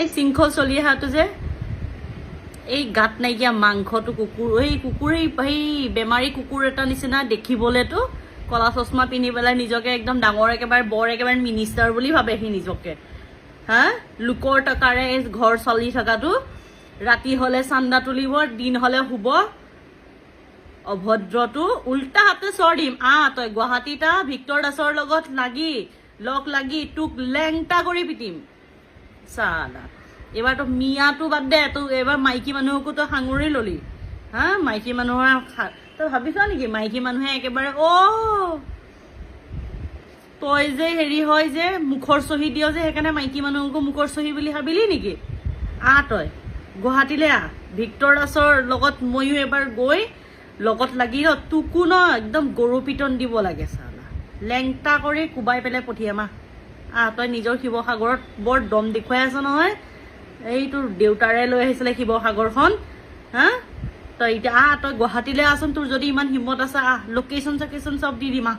এই শৃংখল চলি অহাটো যে, এই গাত নাইকিয়া মাংসটো কুকুৰ, এই কুকুৰ সেই বেমাৰী কুকুৰ এটা নিচিনা দেখিবলেতো কলা চশমা পিন্ধি পেলাই নিজকে একদম ডাঙৰ একেবাৰে বৰ একেবাৰে মিনিষ্টাৰ বুলি ভাবে সি নিজকে। হা? লোকৰ টকাৰে ঘৰ চলি থকাটো, ৰাতি হ'লে চান্দা তুলিব, দিন হ'লে শুব। অভদ্ৰটো উল্টা হাতে চৰ দিম। আহ তই গুৱাহাটীত আহ ভিক্টৰ দাসৰ লগত লাগি, লগ লাগি তোক লেংটা কৰি পিটিম। চালা। এইবাৰতো মিয়াটো বাদ দে তোক এইবাৰ মাইকী মানুহকো তই সাঙুৰি ললি। হা, মাইকী মানুহৰ তই ভাবিছ নেকি, মাইকী মানুহে একেবাৰে, অ' তই যে হেৰি হয় যে, মুখৰ চহী দিয় যে, সেইকাৰণে মাইকী মানুহকো মুখৰ চহী বুলি ভাবিলি নেকি? আহ তই, গুৱাহাটীলৈ আহ। ভিক্টৰ দাসৰ লগত ময়ো এবাৰ গৈ, লগত লাগি তোকো ন, একদম গৰু পিটন দিব লাগে, চালা। লেংটা কৰি কোবাই পেলাই পঠিয়াম আহ তই নিজৰ শিৱসাগৰত বৰ দম দেখুৱাই আছ নহয়। এই তোৰ দেউতাৰে লৈ আহিছিলে শিৱসাগৰখন হা? তই এতিয়া আহ তই গুৱাহাটীলৈ আহচোন তোৰ যদি ইমান হিম্মত আছে আহ লোকেশ্যন চকেশ্যন চব দি দিম আহ।